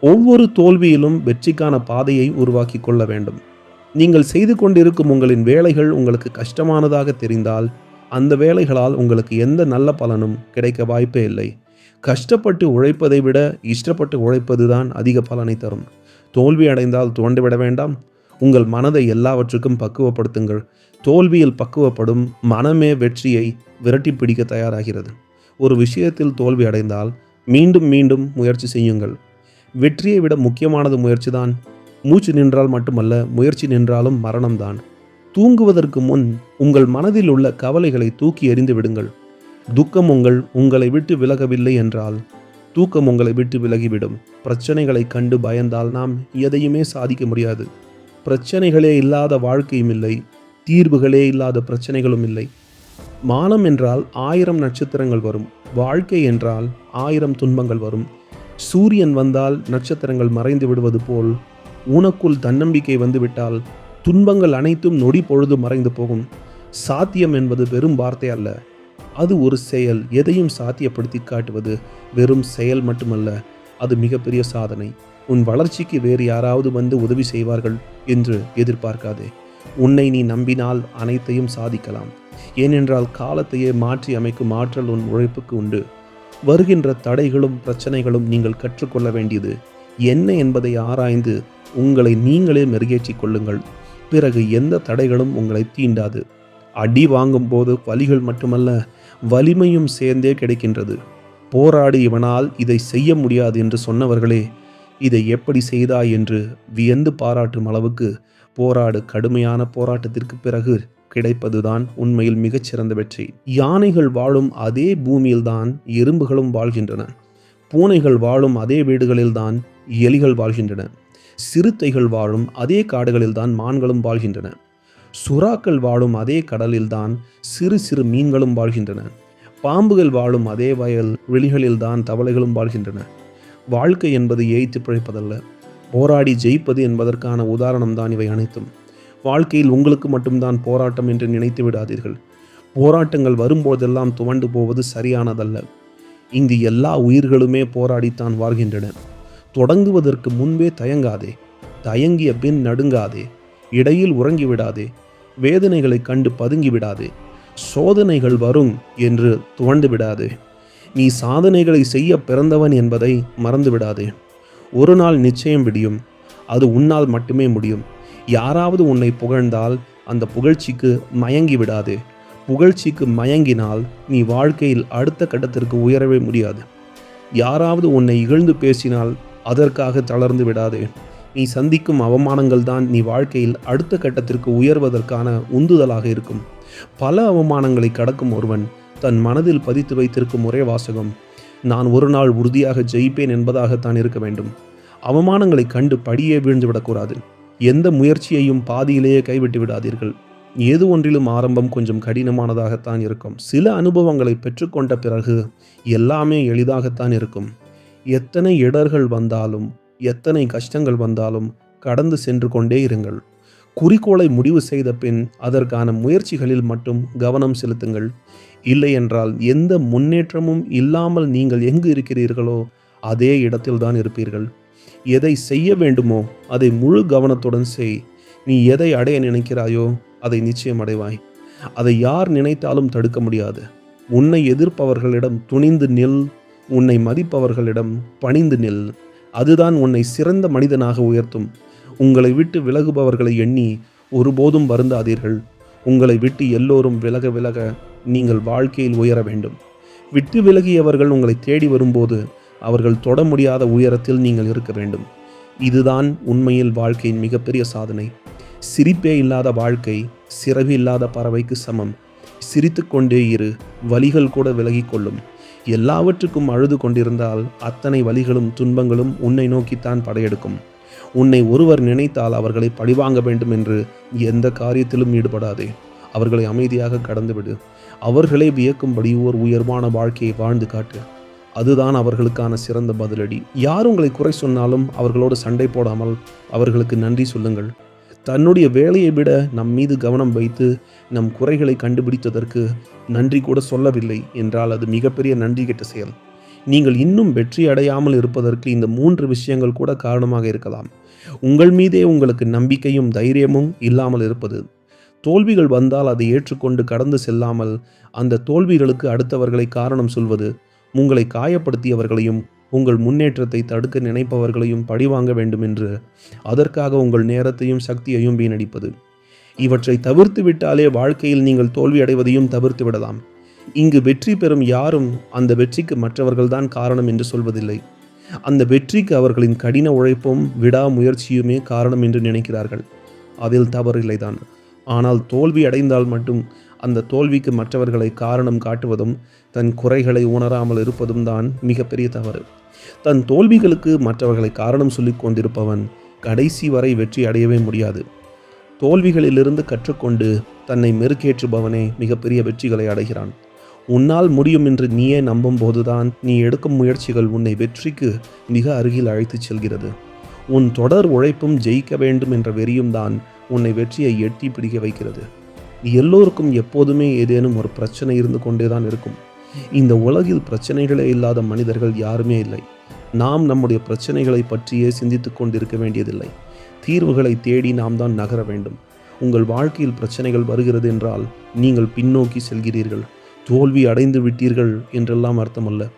ஒவ்வொரு தோல்வியிலும் வெற்றிக்கான பாதையை உருவாக்கி கொள்ள வேண்டும். நீங்கள் செய்து கொண்டிருக்கும் உங்களின் வேலைகள் உங்களுக்கு கஷ்டமானதாக தெரிந்தால் அந்த வேலைகளால் உங்களுக்கு எந்த நல்ல பலனும் கிடைக்க வாய்ப்பே இல்லை. கஷ்டப்பட்டு உழைப்பதை விட இஷ்டப்பட்டு உழைப்பது தான் அதிக பலனை தரும். தோல்வி அடைந்தால் துவண்டுவிட வேண்டாம். உங்கள் மனதை எல்லாவற்றுக்கும் பக்குவப்படுத்துங்கள். தோல்வியில் பக்குவப்படும் மனமே வெற்றியை விரட்டி பிடிக்க தயாராகிறது. ஒரு விஷயத்தில் தோல்வி அடைந்தால் மீண்டும் மீண்டும் முயற்சி செய்யுங்கள். வெற்றியை விட முக்கியமானது முயற்சிதான். மூச்சு நின்றால் மட்டுமல்ல முயற்சி நின்றாலும் மரணம்தான். தூங்குவதற்கு முன் உங்கள் மனதில் உள்ள கவலைகளை தூக்கி எறிந்து விடுங்கள். துக்கம் உங்கள் உங்களை விட்டு விலகவில்லை என்றால் தூக்கம் உங்களை விட்டு விலகிவிடும். பிரச்சனைகளை கண்டு பயந்தால் நாம் எதையுமே சாதிக்க முடியாது. பிரச்சனைகளே இல்லாத வாழ்க்கையும் இல்லை தீர்வுகளே இல்லாத பிரச்சனைகளும் இல்லை. மானம் என்றால் ஆயிரம் நட்சத்திரங்கள் வரும். வாழ்க்கை என்றால் ஆயிரம் துன்பங்கள் வரும். சூரியன் வந்தால் நட்சத்திரங்கள் மறைந்து விடுவது போல் உனக்குள் தன்னம்பிக்கை வந்துவிட்டால் துன்பங்கள் அனைத்தும் நொடி பொழுது மறைந்து போகும். சாத்தியம் என்பது வெறும் வார்த்தை அல்ல. அது ஒரு செயல் எதையும் சாத்தியப்படுத்தி காட்டுவது வெறும் செயல் மட்டுமல்ல அது மிகப்பெரிய சாதனை. உன் வளர்ச்சிக்கு வேறு யாராவது வந்து உதவி செய்வார்கள் என்று எதிர்பார்க்காதே. உன்னை நீ நம்பினால் அனைத்தையும் சாதிக்கலாம். ஏனென்றால் காலத்தையே மாற்றி அமைக்கும் ஆற்றல் உன் உழைப்புக்கு உண்டு. வருகின்ற தடைகளும் பிரச்சனைகளும் நீங்கள் கற்றுக்கொள்ள வேண்டியது என்ன என்பதை ஆராய்ந்து உங்களை நீங்களே மெருகேற்றிக் கொள்ளுங்கள். பிறகு எந்த தடைகளும் உங்களை தீண்டாது. அடி வாங்கும் போது வலிகள் மட்டுமல்ல வலிமையும் சேர்ந்தே கிடைக்கின்றது. போராடி இவனால் இதை செய்ய முடியாது என்று சொன்னவர்களே இதை எப்படி செய்தாய் என்று வியந்து பாராட்டும் அளவுக்கு போராடு. கடுமையான போராட்டத்திற்கு பிறகு கிடைப்பதுதான் உண்மையில் மிகச்சிறந்த வெற்றி. யானைகள் வாழும் அதே பூமியில்தான் எறும்புகளும் வாழ்கின்றன. பூனைகள் வாழும் அதே வீடுகளில்தான் எலிகள் வாழ்கின்றன. சிறுத்தைகள் வாழும் அதே காடுகளில்தான் மான்களும் வாழ்கின்றன. சுறாக்கள் வாழும் அதே கடலில்தான் சிறு சிறு மீன்களும் வாழ்கின்றன. பாம்புகள் வாழும் அதே வயல் வெளிகளில்தான் தவளைகளும் வாழ்கின்றன. வாழ்க்கை என்பது ஏய்த்து பிழைப்பதல்ல. போராடி ஜெயிப்பது என்பதற்கான உதாரணம்தான் இவை அனைத்தும். வாழ்க்கையில் உங்களுக்கு மட்டும்தான் போராட்டம் என்று நினைத்து விடாதீர்கள். போராட்டங்கள் வரும்போதெல்லாம் துவண்டு போவது சரியானதல்ல. இங்கு எல்லா உயிர்களுமே போராடித்தான் வாழ்கின்றன தொடங்குவதற்கு முன்பே தயங்காதே. தயங்கிய பின் நடுங்காதே. இடையில் உறங்கி விடாதே வேதனைகளை கண்டு பதுங்கி விடாதே சோதனைகள் வரும் என்று துவண்டு விடாதே. நீ சாதனைகளை செய்ய பிறந்தவன் என்பதை மறந்து விடாதே ஒரு நாள் நிச்சயம் விடியும். அது உன்னால் மட்டுமே முடியும். யாராவது உன்னை புகழ்ந்தால் அந்த புகழ்ச்சிக்கு மயங்கி விடாது. புகழ்ச்சிக்கு மயங்கினால் நீ வாழ்க்கையில் அடுத்த கட்டத்திற்கு உயரவே முடியாது. யாராவது உன்னை இகழ்ந்து பேசினால் அதற்காக தளர்ந்து விடாது. நீ சந்திக்கும் அவமானங்கள் தான் நீ வாழ்க்கையில் அடுத்த கட்டத்திற்கு உயர்வதற்கான உந்துதலாக இருக்கும். பல அவமானங்களை கடக்கும் ஒருவன் தன் மனதில் பதித்து வைத்திருக்கும் ஒரே வாசகம் நான் ஒரு நாள் உறுதியாக ஜெயிப்பேன் என்பதாகத்தான் இருக்க வேண்டும். அவமானங்களை கண்டு படியே வீழ்ந்துவிடக்கூடாது எந்த முயற்சியையும் பாதியிலேயே கைவிட்டு விடாதீர்கள். ஏது ஒன்றிலும் ஆரம்பம் கொஞ்சம் கடினமானதாகத்தான் இருக்கும். சில அனுபவங்களை பெற்றுக்கொண்ட பிறகு எல்லாமே எளிதாகத்தான் இருக்கும். எத்தனை இடர்கள் வந்தாலும் எத்தனை கஷ்டங்கள் வந்தாலும் கடந்து சென்று கொண்டே இருங்கள். குறிக்கோளை முடிவு செய்த பின் அதற்கான முயற்சிகளில் மட்டும் கவனம் செலுத்துங்கள். இல்லையென்றால் எந்த முன்னேற்றமும் இல்லாமல் நீங்கள் எங்கு இருக்கிறீர்களோ அதே இடத்தில்தான் இருப்பீர்கள். எதை செய்ய வேண்டுமோ அதை முழு கவனத்துடன் செய். நீ எதை அடைய நினைக்கிறாயோ அதை நிச்சயம் அடைவாய். அதை யார் நினைத்தாலும் தடுக்க முடியாது. உன்னை எதிர்ப்பவர்களிடம் துணிந்து நில். உன்னை மதிப்பவர்களிடம் பணிந்து நில். அதுதான் உன்னை சிறந்த மனிதனாக உயர்த்தும். உங்களை விட்டு விலகுபவர்களை எண்ணி ஒருபோதும் வருந்தாதீர்கள். உங்களை விட்டு எல்லோரும் விலக விலக நீங்கள் வாழ்க்கையில் உயர வேண்டும். விட்டு விலகியவர்கள் உங்களை தேடி வரும்போது அவர்கள் தொட முடியாத உயரத்தில் நீங்கள் இருக்க வேண்டும். இதுதான் உண்மையில் வாழ்க்கையின் மிகப்பெரிய சாதனை. சிரிப்பே இல்லாத வாழ்க்கை சிறகு இல்லாத பறவைக்கு சமம். சிரித்துக்கொண்டே இரு வலிகள் கூட விலகி கொள்ளும். எல்லாவற்றுக்கும் அழுது கொண்டிருந்தால் அத்தனை வலிகளும் துன்பங்களும் உன்னை நோக்கித்தான் படையெடுக்கும். உன்னை ஒருவர் நினைத்தால் அவர்களை பழிவாங்க வேண்டும் என்று எந்த காரியத்திலும் ஈடுபடாதே. அவர்களை அமைதியாக கடந்துவிடு. அவர்களே வியக்கும்படி ஓர் உயர்வான வாழ்க்கையை வாழ்ந்து காட்டு. அதுதான் அவர்களுக்கான சிறந்த பதிலடி. யார் உங்களை குறை சொன்னாலும் அவர்களோடு சண்டை போடாமல் அவர்களுக்கு நன்றி சொல்லுங்கள். தன்னுடைய வேலையை விட நம் மீது கவனம் வைத்து நம் குறைகளை கண்டுபிடித்ததற்கு நன்றி கூட சொல்லவில்லை என்றால் அது மிகப்பெரிய நன்றி கெட்ட செயல். நீங்கள் இன்னும் வெற்றி அடையாமல் இருப்பதற்கு இந்த மூன்று விஷயங்கள் கூட காரணமாக இருக்கலாம். உங்கள் மீதே உங்களுக்கு நம்பிக்கையும் தைரியமும் இல்லாமல் இருப்பது. தோல்விகள் வந்தால் அதை ஏற்றுக்கொண்டு கடந்து செல்லாமல் அந்த தோல்விகளுக்கு அடுத்தவர்களை காரணம் சொல்வது உங்களை காயப்படுத்தியவர்களையும் உங்கள் முன்னேற்றத்தை தடுக்க நினைப்பவர்களையும் பழிவாங்க வேண்டும் என்று அதற்காக உங்கள் நேரத்தையும் சக்தியையும் வீணடிப்பது. இவற்றை தவிர்த்து விட்டாலே வாழ்க்கையில் நீங்கள் தோல்வி அடைவதையும் தவிர்த்து விடலாம். இங்கு வெற்றி பெறும் யாரும் அந்த வெற்றிக்கு மற்றவர்கள்தான் காரணம் என்று சொல்வதில்லை. அந்த வெற்றிக்கு அவர்களின் கடின உழைப்பும் விடாமுயற்சியுமே காரணம் என்று நினைக்கிறார்கள். அதில் தவறில்லைதான் ஆனால் தோல்வி அடைந்தால் மட்டும் அந்த தோல்விக்கு மற்றவர்களை காரணம் காட்டுவதும் தன் குறைகளை உணராமல் இருப்பதும் தான் மிகப்பெரிய தவறு. தன் தோல்விகளுக்கு மற்றவர்களை காரணம் சொல்லி கொண்டிருப்பவன் கடைசி வரை வெற்றி அடையவே முடியாது. தோல்விகளிலிருந்து கற்றுக்கொண்டு தன்னை மெருக்கேற்றுபவனே மிகப்பெரிய வெற்றிகளை அடைகிறான். உன்னால் முடியும் என்று நீயே நம்பும் போதுதான் நீ எடுக்கும் முயற்சிகள் உன்னை வெற்றிக்கு மிக அருகில் அழைத்துச் செல்கிறது. உன் தொடர் உழைப்பும் ஜெயிக்க வேண்டும் என்ற வெறியும் தான் உன்னை வெற்றியை எட்டி பிடிக்க வைக்கிறது. எல்லோருக்கும் எப்போதுமே ஏதேனும் ஒரு பிரச்சனை இருந்து கொண்டே தான் இருக்கும். இந்த உலகில் பிரச்சனைகளே இல்லாத மனிதர்கள் யாருமே இல்லை. நாம் நம்முடைய பிரச்சனைகளை பற்றியே சிந்தித்து கொண்டிருக்க வேண்டியதில்லை. தீர்வுகளை தேடி நாம் தான் நகர வேண்டும். உங்கள் வாழ்க்கையில் பிரச்சனைகள் வருகிறது என்றால் நீங்கள் பின்னோக்கி செல்கிறீர்கள். தோல்வி அடைந்து விட்டீர்கள் என்றெல்லாம் அர்த்தமல்ல.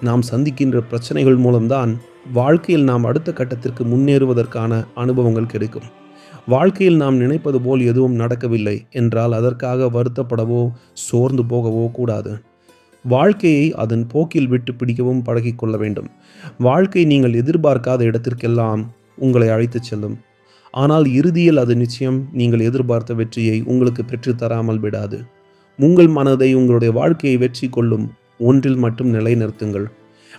நாம் சந்திக்கின்ற பிரச்சனைகள் மூலம்தான் வாழ்க்கையில் நாம் அடுத்த கட்டத்திற்கு முன்னேறுவதற்கான அனுபவங்கள் கிடைக்கும். வாழ்க்கையில் நாம் நினைப்பது போல் எதுவும் நடக்கவில்லை என்றால் அதற்காக வருத்தப்படவோ சோர்ந்து போகவோ கூடாது. வாழ்க்கையை அதன் போக்கில் விட்டு பிடிக்கவும் பழகிக்கொள்ள வேண்டும். வாழ்க்கை நீங்கள் எதிர்பார்க்காத இடத்திற்கெல்லாம் உங்களை அழைத்துச் செல்லும். ஆனால் இறுதியில் அது நிச்சயம் நீங்கள் எதிர்பார்த்த வெற்றியை உங்களுக்கு பெற்றுத்தராமல் விடாது. உங்கள் மனதை உங்களுடைய வாழ்க்கையை வெற்றி கொள்ளும் ஒன்றில் மட்டும் நிலைநிறுத்துங்கள்.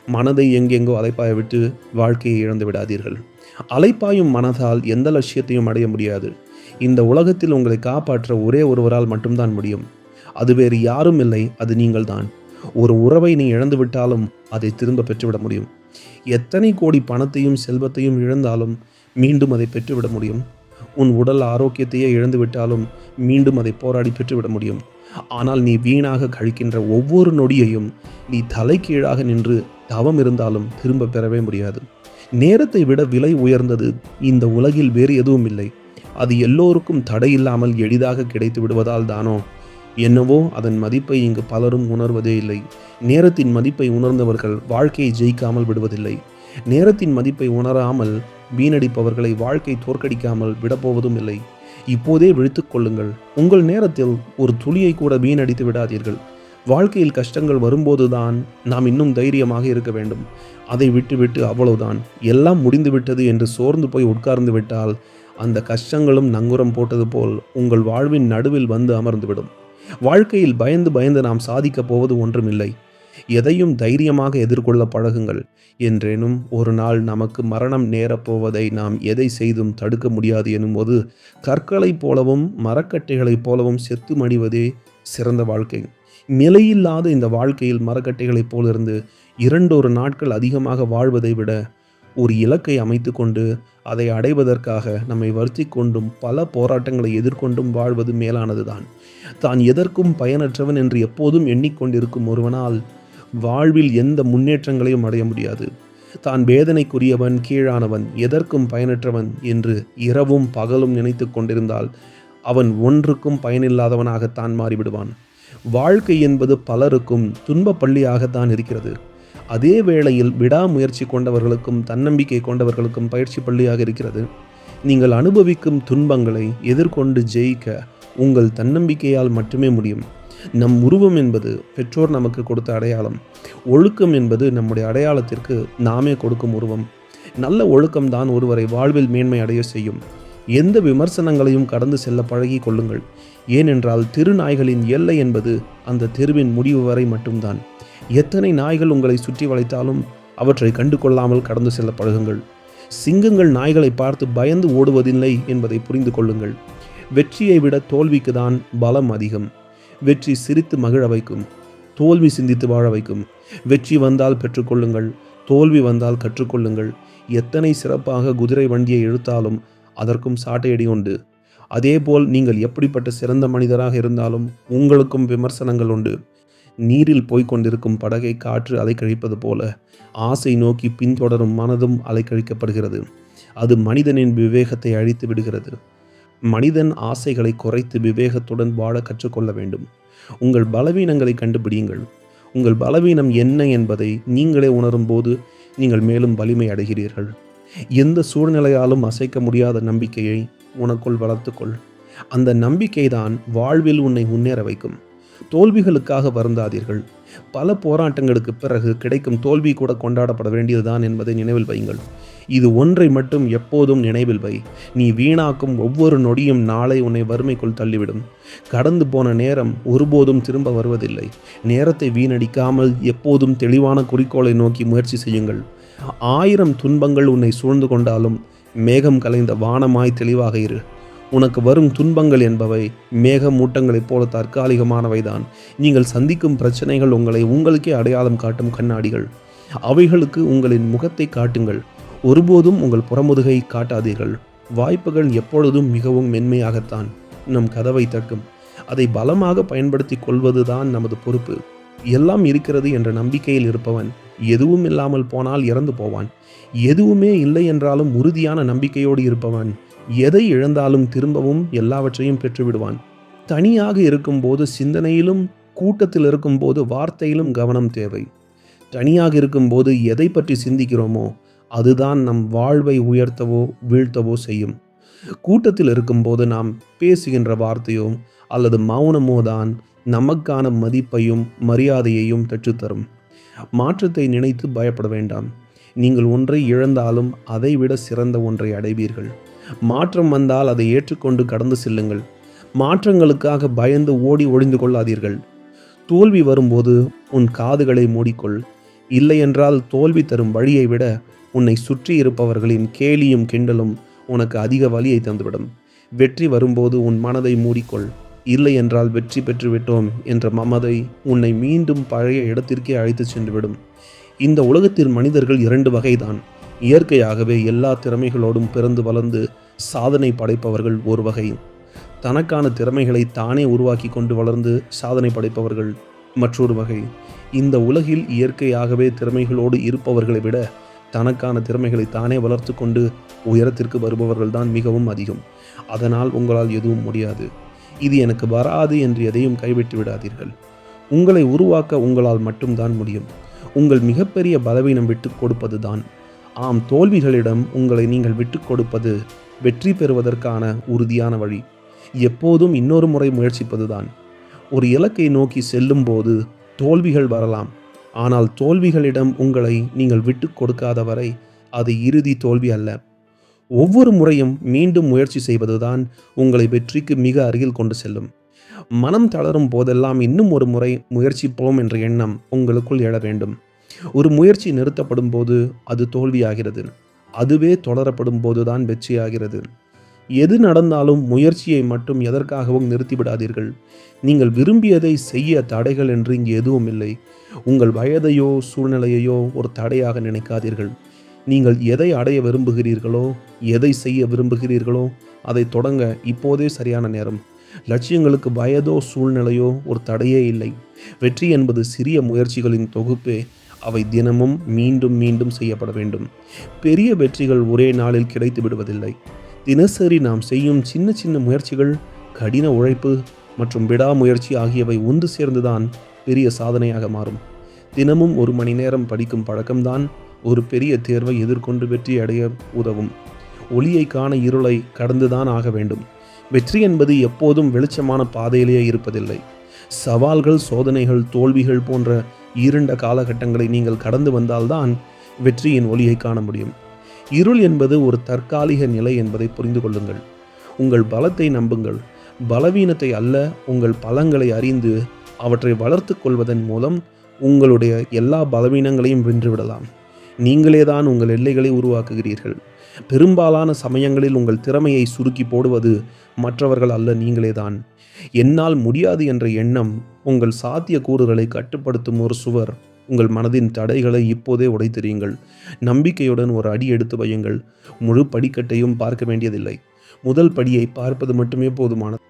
மனதை எங்கெங்கோ அலைப்பாய விட்டு வாழ்க்கையை இழந்து விடாதீர்கள். அலைப்பாயும் மனதால் எந்த லட்சியத்தையும் அடைய முடியாது. இந்த உலகத்தில் உங்களை காப்பாற்ற ஒரே ஒருவரால் மட்டும்தான் முடியும். அது வேறு யாரும் இல்லை அது நீங்கள்தான். ஒரு உறவை நீ இழந்து விட்டாலும் அதை திரும்ப பெற்றுவிட முடியும். எத்தனை கோடி பணத்தையும் செல்வத்தையும் இழந்தாலும் மீண்டும் அதை பெற்றுவிட முடியும். உன் உடல் ஆரோக்கியத்தையே இழந்து விட்டாலும் மீண்டும் அதை போராடி பெற்றுவிட முடியும். ஆனால் நீ வீணாக கழிக்கின்ற ஒவ்வொரு நொடியையும் நீ தலைகீழாக நின்று தவம் இருந்தாலும் திரும்ப பெறவே முடியாது. நேரத்தை விட விலை உயர்ந்தது இந்த உலகில் வேறு எதுவும் இல்லை. அது எல்லோருக்கும் தடையில்லாமல் எளிதாக கிடைத்து விடுவதால் தானோ? என்னவோ அதன் மதிப்பை இங்கு பலரும் உணர்வதே இல்லை. நேரத்தின் மதிப்பை உணர்ந்தவர்கள் வாழ்க்கையை ஜெயிக்காமல் விடுவதில்லை. நேரத்தின் மதிப்பை உணராமல் வீணடிப்பவர்களை வாழ்க்கை தோற்கடிக்காமல் விடப்போவதும் இல்லை. இப்போதே விழித்துக் கொள்ளுங்கள். உங்கள் நேரத்தில் ஒரு துளியை கூட வீணடித்து விடாதீர்கள். வாழ்க்கையில் கஷ்டங்கள் வரும்போதுதான் நாம் இன்னும் தைரியமாக இருக்க வேண்டும். அதை விட்டுவிட்டு அவ்வளவுதான். எல்லாம் முடிந்துவிட்டது என்று சோர்ந்து போய் உட்கார்ந்து விட்டால் அந்த கஷ்டங்களும் நங்குரம் போட்டது போல் உங்கள் வாழ்வின் நடுவில் வந்து அமர்ந்துவிடும். வாழ்க்கையில் பயந்து பயந்து நாம் சாதிக்கப் போவது ஒன்றுமில்லை. எதையும் தைரியமாக எதிர்கொள்ள பழகுங்கள். என்றேனும் ஒரு நாள் நமக்கு மரணம் நேரப்போவதை நாம் எதை செய்தும் தடுக்க முடியாது எனும்போது கற்களைப் போலவும் மரக்கட்டைகளைப் போலவும் செத்து மடிவதே சிறந்த வாழ்க்கை. நிலையில்லாத இந்த வாழ்க்கையில் மரக்கட்டைகளைப் போலிருந்து இரண்டொரு நாட்கள் அதிகமாக வாழ்வதை விட ஒரு இலக்கை அமைத்து கொண்டு அதை அடைவதற்காக நம்மை வருத்தி கொண்டும் பல போராட்டங்களை எதிர்கொண்டும் வாழ்வது மேலானதுதான். தான் எதற்கும் பயனற்றவன் என்று எப்போதும் எண்ணிக்கொண்டிருக்கும் ஒருவனால் வாழ்வில் எந்த முன்னேற்றங்களையும் அடைய முடியாது. தான் வேதனைக்குரியவன் கீழானவன் எதற்கும் பயனற்றவன் என்று இரவும் பகலும் நினைத்து கொண்டிருந்தால் அவன் ஒன்றுக்கும் பயனில்லாதவனாகத்தான் மாறிவிடுவான். வாழ்க்கை என்பது பலருக்கும் துன்பப் பள்ளியாகத்தான் இருக்கிறது. அதே வேளையில் விடாமுயற்சி கொண்டவர்களுக்கும் தன்னம்பிக்கை கொண்டவர்களுக்கும் பயிற்சி பள்ளியாக இருக்கிறது. நீங்கள் அனுபவிக்கும் துன்பங்களை எதிர்கொண்டு ஜெயிக்க உங்கள் தன்னம்பிக்கையால் மட்டுமே முடியும். நம் உருவம் என்பது பெற்றோர் நமக்கு கொடுத்த அடையாளம். ஒழுக்கம் என்பது நம்முடைய அடையாளத்திற்கு நாமே கொடுக்கும் உருவம். நல்ல ஒழுக்கம்தான் ஒருவரை வாழ்வில் மேன்மை அடைய செய்யும். எந்த விமர்சனங்களையும் கடந்து செல்ல பழகி கொள்ளுங்கள். ஏனென்றால் தெரு நாய்களின் எல்லை என்பது அந்த தெருவின் முடிவு வரை மட்டும்தான். எத்தனை நாய்கள் உங்களை சுற்றி வளைத்தாலும் அவற்றை கண்டு கொள்ளாமல் கடந்து செல்ல பழகுங்கள். சிங்கங்கள் நாய்களை பார்த்து பயந்து ஓடுவதில்லை என்பதை புரிந்து கொள்ளுங்கள். வெற்றியை விட தோல்விக்கு தான் பலம் அதிகம். வெற்றி சிரித்து மகிழ வைக்கும். தோல்வி சிந்தித்து வாழ வைக்கும். வெற்றி வந்தால் பெற்றுக்கொள்ளுங்கள். தோல்வி வந்தால் கற்றுக்கொள்ளுங்கள். எத்தனை சிறப்பாக குதிரை வண்டியை இழுத்தாலும் அதற்கும் சாட்டையடி உண்டு. அதேபோல் நீங்கள் எப்படிப்பட்ட சிறந்த மனிதராக இருந்தாலும் உங்களுக்கும் விமர்சனங்கள் உண்டு. நீரில் போய்க்கொண்டிருக்கும் படகை காற்று அலைக்கழிப்பது போல ஆசை நோக்கி பின்தொடரும் மனதும் அலைக்கழிக்கப்படுகிறது. அது மனிதனின் விவேகத்தை அழித்து விடுகிறது. மனிதன் ஆசைகளை குறைத்து விவேகத்துடன் வாழ கற்றுக்கொள்ள வேண்டும். உங்கள் பலவீனங்களை கண்டுபிடியுங்கள். உங்கள் பலவீனம் என்ன என்பதை நீங்களே உணரும்போது நீங்கள் மேலும் வலிமை அடைகிறீர்கள். எந்த சூழ்நிலையாலும் அசைக்க முடியாத நம்பிக்கையை உனக்குள் வளர்த்துக்கொள். அந்த நம்பிக்கைதான் வாழ்வில் உன்னை முன்னேற வைக்கும். தோல்விகளுக்காக வருந்தாதீர்கள். பல போராட்டங்களுக்கு பிறகு கிடைக்கும் தோல்வி கூட கொண்டாடப்பட வேண்டியதுதான் என்பதை நினைவில் வையுங்கள். இது ஒன்றை மட்டும் எப்போதும் நினைவில் வை. நீ வீணாக்கும் ஒவ்வொரு நொடியும் நாளை உன்னை வறுமைக்குள் தள்ளிவிடும். கடந்து போன நேரம் ஒருபோதும் திரும்ப வருவதில்லை. நேரத்தை வீணடிக்காமல் எப்போதும் தெளிவான குறிக்கோளை நோக்கி முயற்சி செய்யுங்கள். ஆயிரம் துன்பங்கள் உன்னை சூழ்ந்து கொண்டாலும் மேகம் கலைந்த வானமாய் தெளிவாக இரு. உனக்கு வரும் துன்பங்கள் என்பவை மேகமூட்டங்களைப் போல தற்காலிகமானவைதான். நீங்கள் சந்திக்கும் பிரச்சனைகள் உங்களை உங்களுக்கே அடையாளம் காட்டும் கண்ணாடிகள். அவைகளுக்கு உங்களின் முகத்தை காட்டுங்கள். ஒருபோதும் உங்கள் புறமுதுகை காட்டாதீர்கள். வாய்ப்புகள் எப்பொழுதும் மிகவும் மென்மையாகத்தான். நம் கதவை தட்டும். அதை பலமாக பயன்படுத்தி கொள்வதுதான் நமது பொறுப்பு. எல்லாம் இருக்கிறது என்ற நம்பிக்கையில் இருப்பவன் எதுவும் இல்லாமல் போனால் இறந்து போவான். எதுவுமே இல்லை என்றாலும் உறுதியான நம்பிக்கையோடு இருப்பவன் எதை இழந்தாலும் திரும்பவும் எல்லாவற்றையும் பெற்றுவிடுவான். தனியாக இருக்கும்போது சிந்தனையிலும் கூட்டத்தில் இருக்கும்போது வார்த்தையிலும் கவனம் தேவை. தனியாக இருக்கும்போது எதை பற்றி சிந்திக்கிறோமோ அதுதான் நம் வாழ்வை உயர்த்தவோ வீழ்த்தவோ செய்யும். கூட்டத்தில் இருக்கும்போது நாம் பேசுகின்ற வார்த்தையோ அல்லது மௌனமோ தான் நமக்கான மதிப்பையும் மரியாதையையும் பெற்றுத்தரும். மாற்றத்தை நினைத்து பயப்பட வேண்டாம். நீங்கள் ஒன்றை இழந்தாலும் அதைவிட சிறந்த ஒன்றை அடைவீர்கள். மாற்றம் வந்தால் அதை ஏற்றுக்கொண்டு கடந்து செல்லுங்கள். மாற்றங்களுக்காக பயந்து ஓடி ஒளிந்து கொள்ளாதீர்கள். தோல்வி வரும்போது உன் காதுகளை மூடிக்கொள். இல்லையென்றால் தோல்வி தரும் வழியை விட உன்னை சுற்றி இருப்பவர்களின் கேலியும் கிண்டலும் உனக்கு அதிக வலியை தந்துவிடும். வெற்றி வரும்போது உன் மனதை மூடிக்கொள். இல்லை என்றால் வெற்றி பெற்று விட்டோம் என்ற மமதை உன்னை மீண்டும் பழைய இடத்திற்கே அழைத்துச் சென்றுவிடும். இந்த உலகத்தில் மனிதர்கள் இரண்டு வகைதான். இயற்கையாகவே எல்லா திறமைகளோடும் பிறந்து வளர்ந்து சாதனை படைப்பவர்கள் ஒரு வகை. தனக்கான திறமைகளை தானே உருவாக்கி கொண்டு வளர்ந்து சாதனை படைப்பவர்கள் மற்றொரு வகை. இந்த உலகில் இயற்கையாகவே திறமைகளோடு இருப்பவர்களை விட தனக்கான திறமைகளை தானே வளர்த்து கொண்டு உயரத்திற்கு வருபவர்கள் தான் மிகவும் அதிகம். அதனால் உங்களால் எதுவும் முடியாது. இது எனக்கு வராது என்று எதையும் கைவிட்டு விடாதீர்கள். உங்களை உருவாக்க உங்களால் மட்டும்தான் முடியும். உங்கள் மிகப்பெரிய பலவீனம் விட்டு கொடுப்பது தான் ஆம் தோல்விகளிடம் உங்களை நீங்கள் விட்டு கொடுப்பது வெற்றி பெறுவதற்கான உறுதியான வழி. எப்போதும் இன்னொரு முறை முயற்சிப்பதுதான். ஒரு இலக்கை நோக்கி செல்லும்போது தோல்விகள் வரலாம். ஆனால் தோல்விகளிடம் உங்களை நீங்கள் விட்டு கொடுக்காத வரை அது இறுதி தோல்வி அல்ல. ஒவ்வொரு முறையும் மீண்டும் முயற்சி செய்வதுதான் உங்களை வெற்றிக்கு மிக அருகில் கொண்டு செல்லும். மனம் தளரும் போதெல்லாம் இன்னும் ஒரு முறை முயற்சிப்போம் என்ற எண்ணம் உங்களுக்குள் எழ வேண்டும். ஒரு முயற்சி நிறுத்தப்படும் போது அது தோல்வியாகிறது. அதுவே தொடரப்படும் போதுதான் வெற்றியாகிறது. எது நடந்தாலும் முயற்சியை மட்டும் எதற்காகவும் நிறுத்திவிடாதீர்கள். நீங்கள் விரும்பியதை செய்ய தடைகள் என்று இங்கு எதுவும் இல்லை. உங்கள் வயதையோ சூழ்நிலையையோ ஒரு தடையாக நினைக்காதீர்கள். நீங்கள் எதை அடைய விரும்புகிறீர்களோ எதை செய்ய விரும்புகிறீர்களோ அதை தொடங்க இப்போதே சரியான நேரம். லட்சியங்களுக்கு வயதோ சூழ்நிலையோ ஒரு தடையே இல்லை. வெற்றி என்பது சிறிய முயற்சிகளின் தொகுப்பே. அவை தினமும் மீண்டும் மீண்டும் செய்யப்பட வேண்டும். பெரிய வெற்றிகள் ஒரே நாளில் கிடைத்து விடுவதில்லை. தினசரி நாம் செய்யும் சின்ன சின்ன முயற்சிகள் கடின உழைப்பு மற்றும் விடாமுயற்சி ஆகியவை ஒன்று சேர்ந்துதான் பெரிய சாதனையாக மாறும். தினமும் ஒரு மணி நேரம் படிக்கும் பழக்கம்தான் ஒரு பெரிய தேர்வை எதிர்கொண்டு வெற்றி அடைய உதவும். ஒளியை காண இருளை கடந்துதான் ஆக வேண்டும். வெற்றி என்பது எப்போதும் வெளிச்சமான பாதையிலேயே இருப்பதில்லை. சவால்கள் சோதனைகள் தோல்விகள் போன்ற இருண்ட காலகட்டங்களை நீங்கள் கடந்து வந்தால்தான் வெற்றியின் ஒளியை காண முடியும். இருள் என்பது ஒரு தற்காலிக நிலை என்பதை புரிந்து கொள்ளுங்கள். உங்கள் பலத்தை நம்புங்கள். பலவீனத்தை அல்ல உங்கள் பலங்களை அறிந்து அவற்றை வளர்த்து கொள்வதன் மூலம் உங்களுடைய எல்லா பலவீனங்களையும் வென்றுவிடலாம். நீங்களே தான் உங்கள் எல்லைகளை உருவாக்குகிறீர்கள். பெரும்பாலான சமயங்களில் உங்கள் திறமையை சுருக்கி போடுவது மற்றவர்கள் அல்ல நீங்களே தான். என்னால் முடியாது என்ற எண்ணம் உங்கள் சாத்திய கூறுகளை கட்டுப்படுத்தும் ஒரு சுவர். உங்கள் மனதின் தடைகளை இப்போதே உடைத்தெறியுங்கள். நம்பிக்கையுடன் ஒரு அடி எடுத்து வையுங்கள். முழு படிக்கட்டையும் பார்க்க வேண்டியதில்லை. முதல் படியை பார்ப்பது மட்டுமே போதுமானது.